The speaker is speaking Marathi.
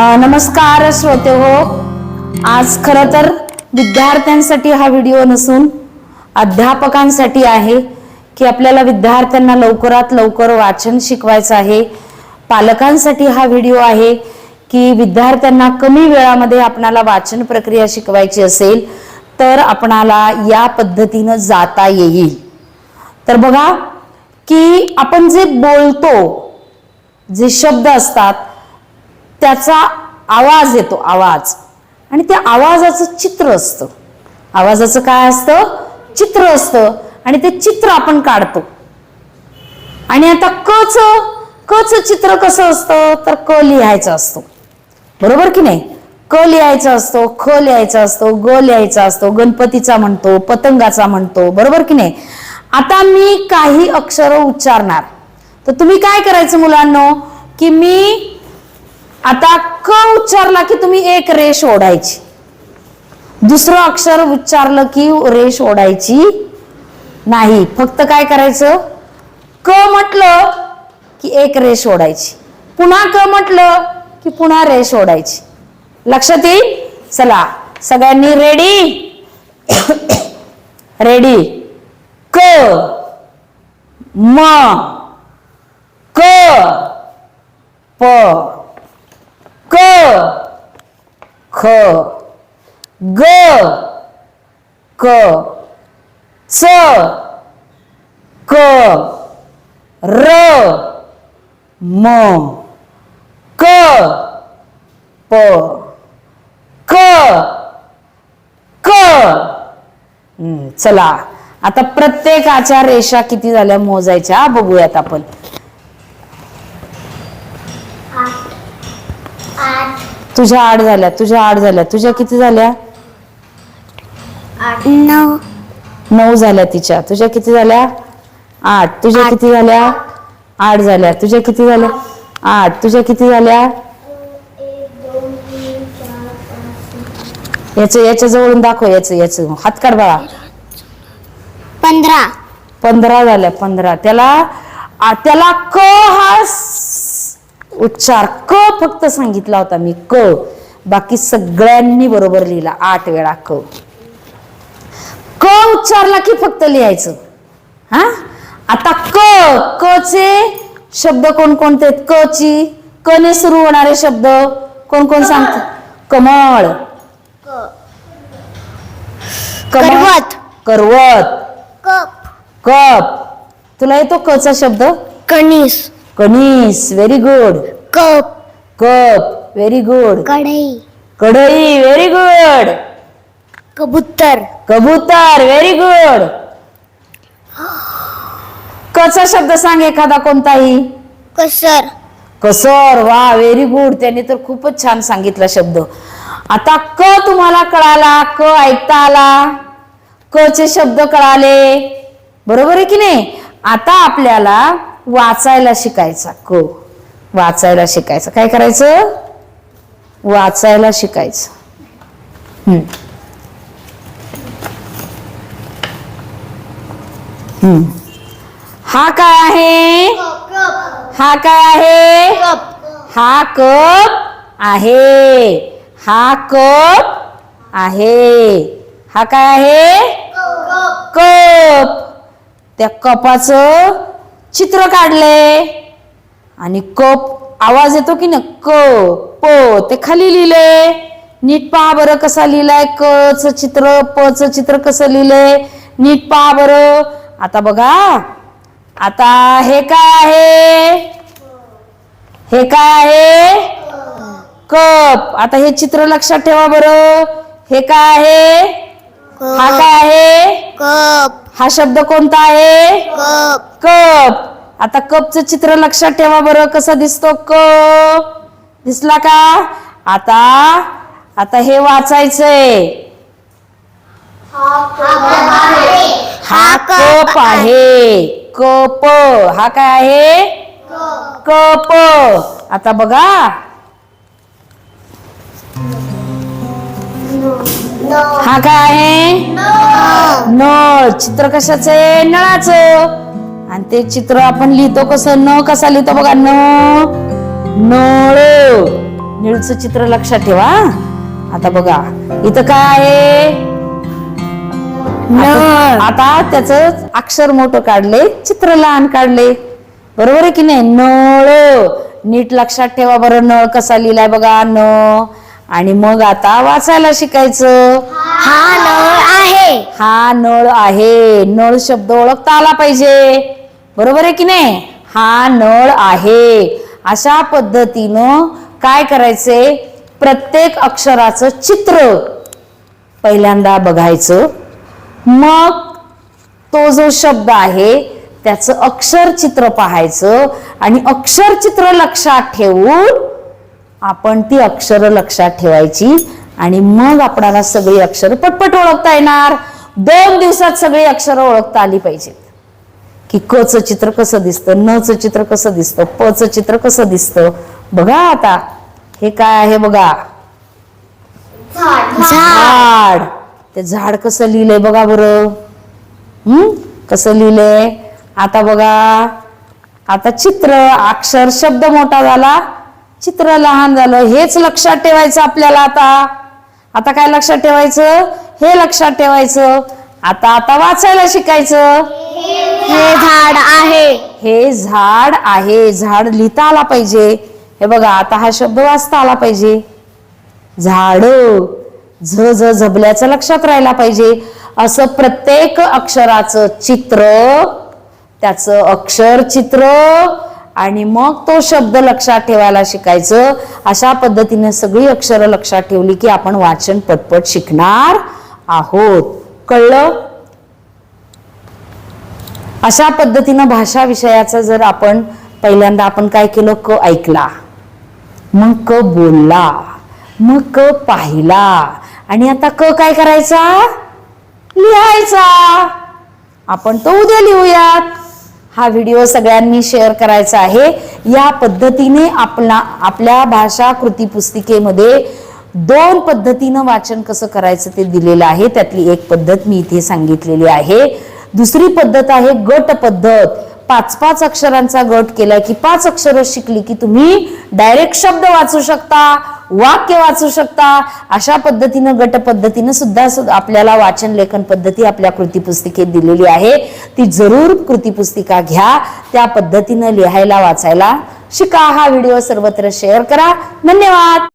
नमस्कार श्रोते हो. आज खर तर विद्यार्थ्यांसाठी हा व्हिडिओ नसून अध्यापकांसाठी आहे की आपल्याला विद्यार्थ्यांना लवकरात लवकर वाचन शिकवायचं आहे. पालकांसाठी हा व्हिडिओ आहे की विद्यार्थ्यांना कमी वेळामध्ये आपणाला वाचन प्रक्रिया शिकवायची असेल तर आपणाला या पद्धतीनं जाता येईल. तर बघा की आपण जे बोलतो जे शब्द असतात त्याचा आवाज येतो आवाज. आणि त्या आवाजाचं चित्र असतं. आवाजाचं काय असतं? चित्र असतं. आणि ते चित्र आपण काढतो. आणि आता कच कच चित्र कसं असतं? तर क लिहायचं असतो. बरोबर की नाही? क लिहायचा असतो ख लिहायचा असतो ग लिहायचा असतो गणपतीचा म्हणतो पतंगाचा म्हणतो. बरोबर की नाही? आता मी काही अक्षर उच्चारणार. तर तुम्ही काय करायचं मुलांनो? की मी आता क उच्चारला की तुम्ही एक रेष ओढायची. दुसरं अक्षर उच्चारलं की रेष ओढायची नाही. फक्त काय करायचं? क म्हटलं की एक रेष ओढायची. पुन्हा क म्हटलं की पुन्हा रेष ओढायची. लक्षात येईल? चला सगळ्यांनी रेडी रेडी क. म. क. प. क. ख. ग. क. च. क. र. म. क. प. क. क. चला. आता प्रत्येकाच्या रेषा किती झाल्या मोजायच्या? बघूयात आपण. तुझ्या आठ झाल्या तुझ्या आठ झाल्या. तुझ्या किती झाल्या? नऊ. नऊ झाल्या तिच्या. तुझ्या किती झाल्या? आठ. तुझ्या किती झाल्या? आठ झाल्या. तुझ्या किती झाल्या? आठ. तुझ्या किती झाल्या? याच याच्या जवळून दाखव याच याच. हात काढ बाळा. पंधरा. पंधरा झाल्या पंधरा. त्याला त्याला क हा उच्चार क फक्त सांगितला होता मी क. बाकी सगळ्यांनी बरोबर लिहिला आठ वेळा क. क उच्चारला की फक्त लिहायचं? हा? आता क क चे शब्द कोणकोणते आहेत? क ची क ने सुरू होणारे शब्द कोण कोण सांगत कमळ. करवत. करवत. कप. कप. तुला येतो कचा शब्द? कणीस. कणीस very good cup. Cup very good कढई. कढई व्हेरी गुड कबूतर. कबूतर व्हेरी गुड कचा शब्द सांग एखादा कोणताही? कसर. कसर वा व्हेरी गुड त्याने तर खूपच छान सांगितला शब्द. आता क तुम्हाला कळाला? क ऐकता आला? क चे शब्द कळाले. बरोबर आहे की नाही? आता आपल्याला वाचायला शिकायचा. क. वाचायला शिकायचं. काय करायचं? वाचायला शिकायचं. हम्म. हा काय आहे? हा काय आहे? हा कप आहे. हा कप आहे. हा काय आहे? कप. त्या कपाचं चित्र काढले. आणि कप आवाज येतो की ना क प ते खाली लिहिले. नीट पहा बरं कसा लिहिलाय. क च चित्र प च चित्र कसं लिहिलंय नीट पहा बरं. आता बघा. आता हे काय आहे? हे काय आहे? कप. आता हे चित्र लक्षात ठेवा बरं. हे काय आहे? हा काय आहे? कप. हा शब्द कोणता आहे? कप. कप. आता कपचं चित्र लक्षात ठेवा बरं कसा दिसतो कप? दिसला का? आता आता हे वाचायचंय. हा कप आहे. कप. हा काय आहे? कप. आता बघा. हा काय आहे? नळ चित्र कशाचं आहे? नळाचं. आणि ते चित्र आपण लिहितो कसं? न कसा लिहितो बघा? न. नळ. निळचं चित्र लक्षात ठेवा. आता बघा. इथं काय आहे? आता त्याच अक्षर मोठं काढले चित्र लहान काढले. बरोबर आहे की नाही? नळ. नीट लक्षात ठेवा बरं. नळ कसा लिहिलाय बघा? न. आणि मग आता वाचायला शिकायचं. हा नळ आहे. हा नळ आहे. नळ शब्द ओळखता आला पाहिजे. बरोबर आहे की नाही? हा नळ आहे. अशा पद्धतीनं काय करायचे? प्रत्येक अक्षराचं चित्र पहिल्यांदा बघायचं. मग तो जो शब्द आहे त्याचं अक्षर चित्र पाहायचं आणि अक्षर चित्र लक्षात ठेवून आपण ती अक्षर लक्षात ठेवायची आणि मग आपणाला सगळी अक्षर पटपट ओळखता येणार. दोन दिवसात सगळी अक्षरं ओळखता आली पाहिजेत. की क च चित्र कसं दिसतं न च चित्र कसं दिसतं प च चित्र कसं दिसतं? बघा आता. हे काय आहे बघा? झाड. ते झाड कसं लिहिलंय बघा बरं. हम्म कसं लिहिलंय? आता बघा. आता चित्र अक्षर शब्द मोठा झाला. चित्र लहान झालं हेच लक्षात ठेवायचं आपल्याला आता. आता काय लक्षात ठेवायचं? हे लक्षात ठेवायचं. आता आता वाचायला शिकायचं. हे झाड आहे. हे झाड आहे. झाड लिहिता आला पाहिजे. हे बघा आता हा शब्द वाचता आला पाहिजे. झाड. झ झ झबल्याचं लक्षात राहायला पाहिजे. असं प्रत्येक अक्षराचं चित्र त्याचं अक्षर चित्र आणि मग तो शब्द लक्षात ठेवायला शिकायचं. अशा पद्धतीने सगळी अक्षरं लक्षात ठेवली की आपण वाचन पटपट शिकणार आहोत. कळलं? अशा पद्धतीनं भाषा विषयाचा जर आपण पहिल्यांदा आपण काय केलं? क ऐकला. मग क बोलला. मग क पाहिला. आणि आता क काय करायचा? लिहायचा. आपण तो उद्या लिहूयात. हा व्हिडिओ सगळ्यांनी शेअर करायचा आहे. या पद्धतीने आपला आपल्या भाषा कृती पुस्तिकेमध्ये दोन पद्धतीनं वाचन कसं करायचं ते दिलेलं आहे. त्यातली एक पद्धत मी इथे सांगितलेली आहे. दुसरी पद्धत आहे गट पद्धत. पाच पाच अक्षरांचा गट केला की पाच अक्षरं शिकली की तुम्ही डायरेक्ट शब्द वाचू शकता वाक्य वाचू शकता. अशा पद्धतीनं गट पद्धतीनं सुद्धा आपल्याला वाचन लेखन पद्धती आपल्या कृती पुस्तिकेत दिलेली आहे. ती जरूर कृती पुस्तिका घ्या. त्या पद्धतीनं लिहायला वाचायला शिका. हा व्हिडिओ सर्वत्र शेअर करा. धन्यवाद!